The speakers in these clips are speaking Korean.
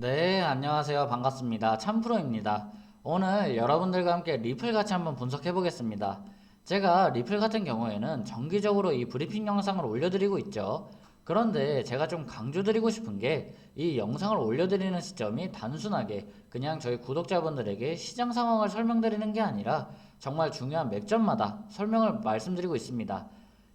네, 안녕하세요. 반갑습니다. 참프로입니다. 오늘 여러분들과 함께 리플 같이 한번 분석해 보겠습니다. 제가 리플 같은 경우에는 정기적으로 이 브리핑 영상을 올려드리고 있죠. 그런데 제가 좀 강조드리고 싶은 게 이 영상을 올려드리는 시점이 단순하게 그냥 저희 구독자분들에게 시장 상황을 설명드리는 게 아니라 정말 중요한 맥점마다 설명을 말씀드리고 있습니다.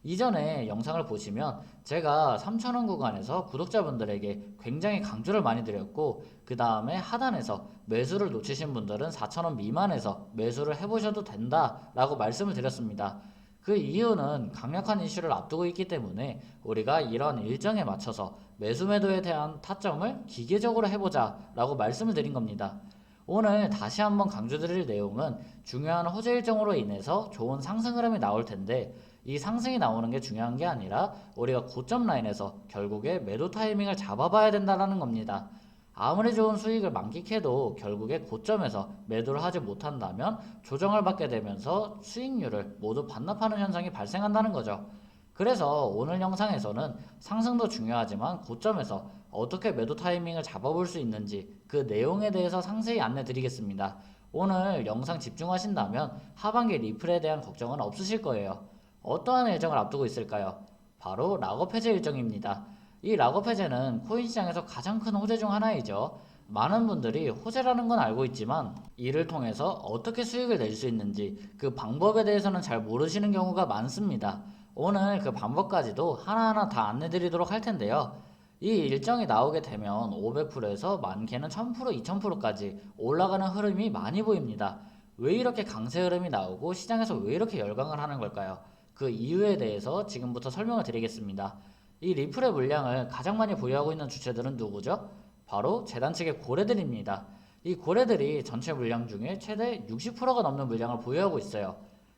이전에 영상을 보시면 제가 3,000원 구간에서 구독자분들에게 굉장히 강조를 많이 드렸고 그 다음에 하단에서 매수를 놓치신 분들은 4,000원 미만에서 매수를 해보셔도 된다 라고 말씀을 드렸습니다. 그 이유는 강력한 이슈를 앞두고 있기 때문에 우리가 이런 일정에 맞춰서 매수 매도에 대한 타점을 기계적으로 해보자 라고 말씀을 드린 겁니다. 오늘 다시 한번 강조드릴 내용은 중요한 호재 일정으로 인해서 좋은 상승 흐름이 나올 텐데 이 상승이 나오는 게 중요한 게 아니라 우리가 고점 라인에서 결국에 매도 타이밍을 잡아봐야 된다는 겁니다. 아무리 좋은 수익을 만끽해도 결국에 고점에서 매도를 하지 못한다면 조정을 받게 되면서 수익률을 모두 반납하는 현상이 발생한다는 거죠. 그래서 오늘 영상에서는 상승도 중요하지만 고점에서 어떻게 매도 타이밍을 잡아볼 수 있는지 그 내용에 대해서 상세히 안내 드리겠습니다. 오늘 영상 집중하신다면 하반기 리플에 대한 걱정은 없으실 거예요. 어떠한 일정을 앞두고 있을까요? 바로 락업 해제 일정입니다. 이 락업 해제는 코인 시장에서 가장 큰 호재 중 하나이죠. 많은 분들이 호재라는 건 알고 있지만 이를 통해서 어떻게 수익을 낼 수 있는지 그 방법에 대해서는 잘 모르시는 경우가 많습니다. 오늘 그 방법까지도 하나하나 다 안내 드리도록 할 텐데요. 이 일정이 나오게 되면 500%에서 많게는 1000%, 2000%까지 올라가는 흐름이 많이 보입니다. 왜 이렇게 강세 흐름이 나오고 시장에서 왜 이렇게 열광을 하는 걸까요? 그 이유에 대해서 지금부터 설명을 드리겠습니다. 이 리플의 물량을 가장 많이 보유하고 있는 주체들은 누구죠? 바로 재단 측의 고래들입니다. 이 고래들이 전체 물량 중에 최대 60%가 넘는 물량을 보유하고 있어요.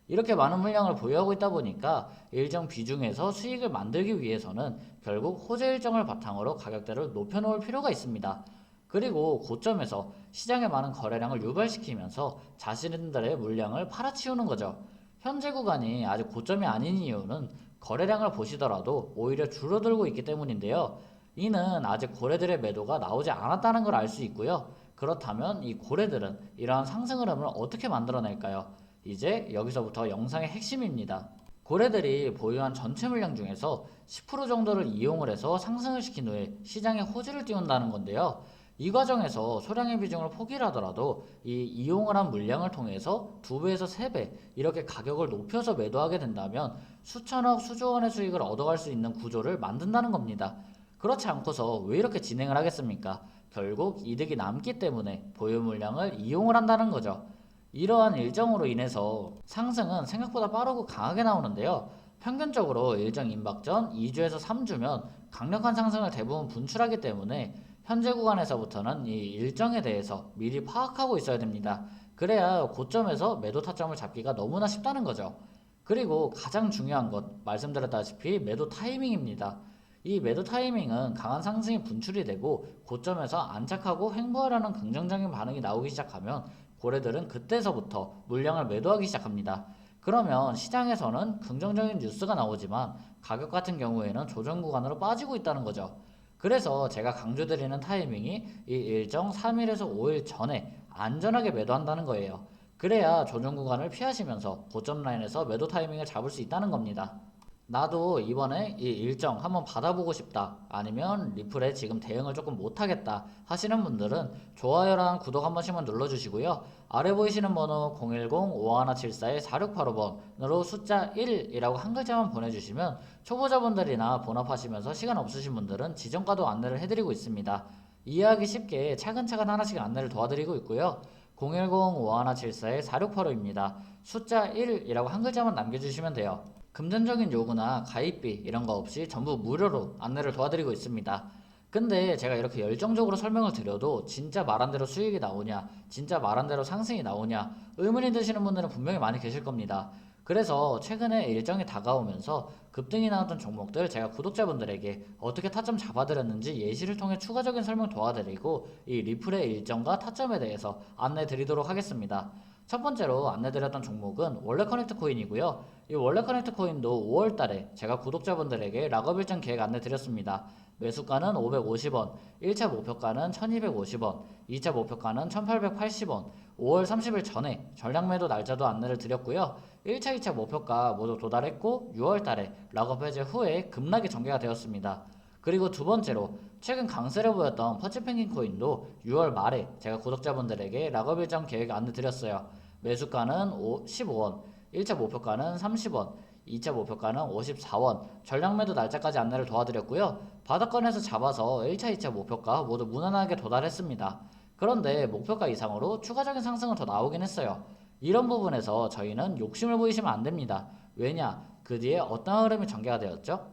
이렇게 많은 물량을 보유하고 있다 보니까 일정 비중에서 수익을 만들기 위해서는 결국 호재 일정을 바탕으로 가격대를 높여놓을 필요가 있습니다. 그리고 고점에서 시장에 많은 거래량을 유발시키면서 자신들의 물량을 팔아치우는 거죠. 현재 구간이 아직 고점이 아닌 이유는 거래량을 보시더라도 오히려 줄어들고 있기 때문인데요. 이는 아직 고래들의 매도가 나오지 않았다는 걸 알 수 있고요. 그렇다면 이 고래들은 이러한 상승 흐름을 어떻게 만들어낼까요? 이제 여기서부터 영상의 핵심입니다. 고래들이 보유한 전체 물량 중에서 10% 정도를 이용을 해서 상승을 시킨 후에 시장에 호재를 띄운다는 건데요. 이 과정에서 소량의 비중을 포기를 하더라도 이 이용을 한 물량을 통해서 두 배에서 세배 이렇게 가격을 높여서 매도하게 된다면 수천억 수조 원의 수익을 얻어갈 수 있는 구조를 만든다는 겁니다. 그렇지 않고서 왜 이렇게 진행을 하겠습니까? 결국 이득이 남기 때문에 보유 물량을 이용을 한다는 거죠. 이러한 일정으로 인해서 상승은 생각보다 빠르고 강하게 나오는데요. 평균적으로 일정 임박 전 2주에서 3주면 강력한 상승을 대부분 분출하기 때문에 현재 구간에서부터는 이 일정에 대해서 미리 파악하고 있어야 됩니다. 그래야 고점에서 매도 타점을 잡기가 너무나 쉽다는 거죠. 그리고 가장 중요한 것 말씀드렸다시피 매도 타이밍입니다. 이 매도 타이밍은 강한 상승이 분출이 되고 고점에서 안착하고 횡보하려는 긍정적인 반응이 나오기 시작하면 고래들은 그때서부터 물량을 매도하기 시작합니다. 그러면 시장에서는 긍정적인 뉴스가 나오지만 가격 같은 경우에는 조정 구간으로 빠지고 있다는 거죠. 그래서 제가 강조드리는 타이밍이 이 일정 3일에서 5일 전에 안전하게 매도한다는 거예요. 그래야 조정 구간을 피하시면서 고점 라인에서 매도 타이밍을 잡을 수 있다는 겁니다. 나도 이번에 이 일정 한번 받아보고 싶다. 아니면 리플에 지금 대응을 조금 못하겠다. 하시는 분들은 좋아요랑 구독 한 번씩만 눌러주시고요. 아래 보이시는 번호 010-5174-4685번으로 숫자 1이라고 한 글자만 보내주시면 초보자분들이나 본업하시면서 시간 없으신 분들은 지정가도 안내를 해드리고 있습니다. 이해하기 쉽게 차근차근 하나씩 안내를 도와드리고 있고요. 010-5174-4685입니다. 숫자 1이라고 한 글자만 남겨주시면 돼요. 금전적인 요구나 가입비 이런 거 없이 전부 무료로 안내를 도와드리고 있습니다. 근데 제가 이렇게 열정적으로 설명을 드려도 진짜 말한 대로 수익이 나오냐, 진짜 말한 대로 상승이 나오냐 의문이 드시는 분들은 분명히 많이 계실 겁니다. 그래서 최근에 일정이 다가오면서 급등이 나왔던 종목들 제가 구독자분들에게 어떻게 타점 잡아드렸는지 예시를 통해 추가적인 설명 도와드리고 이 리플의 일정과 타점에 대해서 안내 드리도록 하겠습니다. 첫 번째로 안내드렸던 종목은 원래 커넥트 코인이고요. 이 원래 커넥트 코인도 5월 달에 제가 구독자분들에게 락업 일정 계획 안내 드렸습니다. 매수가는 550원, 1차 목표가는 1250원, 2차 목표가는 1880원, 5월 30일 전에 전량 매도 날짜도 안내를 드렸고요. 1차, 2차 목표가 모두 도달했고 6월 달에 락업 해제 후에 급락이 전개가 되었습니다. 그리고 두 번째로 최근 강세를 보였던 퍼치펭귄 코인도 6월 말에 제가 구독자분들에게 락업 일정 계획 안내 드렸어요. 매수가는 5, 15원, 1차 목표가는 30원, 2차 목표가는 54원, 전량 매도 날짜까지 안내를 도와드렸고요. 바닥권에서 잡아서 1차, 2차 목표가 모두 무난하게 도달했습니다. 그런데 목표가 이상으로 추가적인 상승은 더 나오긴 했어요. 이런 부분에서 저희는 욕심을 보이시면 안 됩니다. 왜냐? 그 뒤에 어떤 흐름이 전개가 되었죠?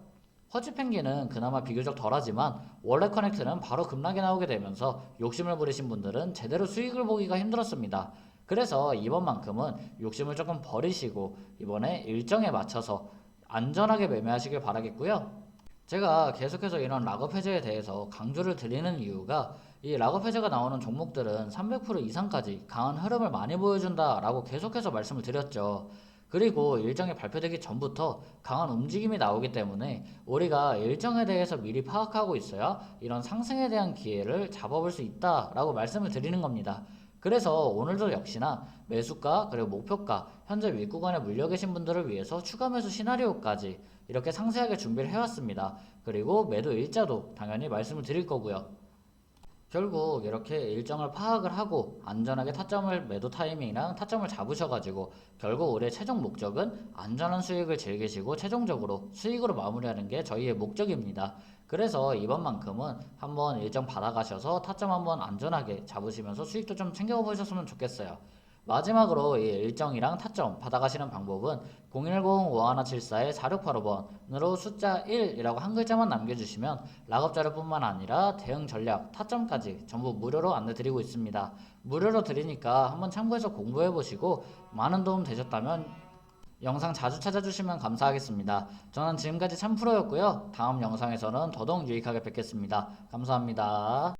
허즈펭귄은 그나마 비교적 덜하지만 원래 커넥트는 바로 급락이 나오게 되면서 욕심을 부리신 분들은 제대로 수익을 보기가 힘들었습니다. 그래서 이번만큼은 욕심을 조금 버리시고 이번에 일정에 맞춰서 안전하게 매매하시길 바라겠고요. 제가 계속해서 이런 락업 해제에 대해서 강조를 드리는 이유가 이 락업 해제가 나오는 종목들은 300% 이상까지 강한 흐름을 많이 보여준다라고 계속해서 말씀을 드렸죠. 그리고 일정이 발표되기 전부터 강한 움직임이 나오기 때문에 우리가 일정에 대해서 미리 파악하고 있어야 이런 상승에 대한 기회를 잡아볼 수 있다라고 말씀을 드리는 겁니다. 그래서 오늘도 역시나 매수가 그리고 목표가 현재 윗구간에 물려 계신 분들을 위해서 추가 매수 시나리오까지 이렇게 상세하게 준비를 해왔습니다. 그리고 매도 일자도 당연히 말씀을 드릴 거고요. 결국 이렇게 일정을 파악을 하고 안전하게 타점을 매도 타이밍이랑 타점을 잡으셔가지고 결국 우리의 최종 목적은 안전한 수익을 즐기시고 최종적으로 수익으로 마무리하는 게 저희의 목적입니다. 그래서 이번만큼은 한번 일정 받아가셔서 타점 한번 안전하게 잡으시면서 수익도 좀 챙겨보셨으면 좋겠어요. 마지막으로 이 일정이랑 타점 받아가시는 방법은 010-5174-4685번으로 숫자 1이라고 한 글자만 남겨주시면 락업 자료뿐만 아니라 대응 전략, 타점까지 전부 무료로 안내드리고 있습니다. 무료로 드리니까 한번 참고해서 공부해보시고 많은 도움 되셨다면 영상 자주 찾아주시면 감사하겠습니다. 저는 지금까지 참프로였고요. 다음 영상에서는 더더욱 유익하게 뵙겠습니다. 감사합니다.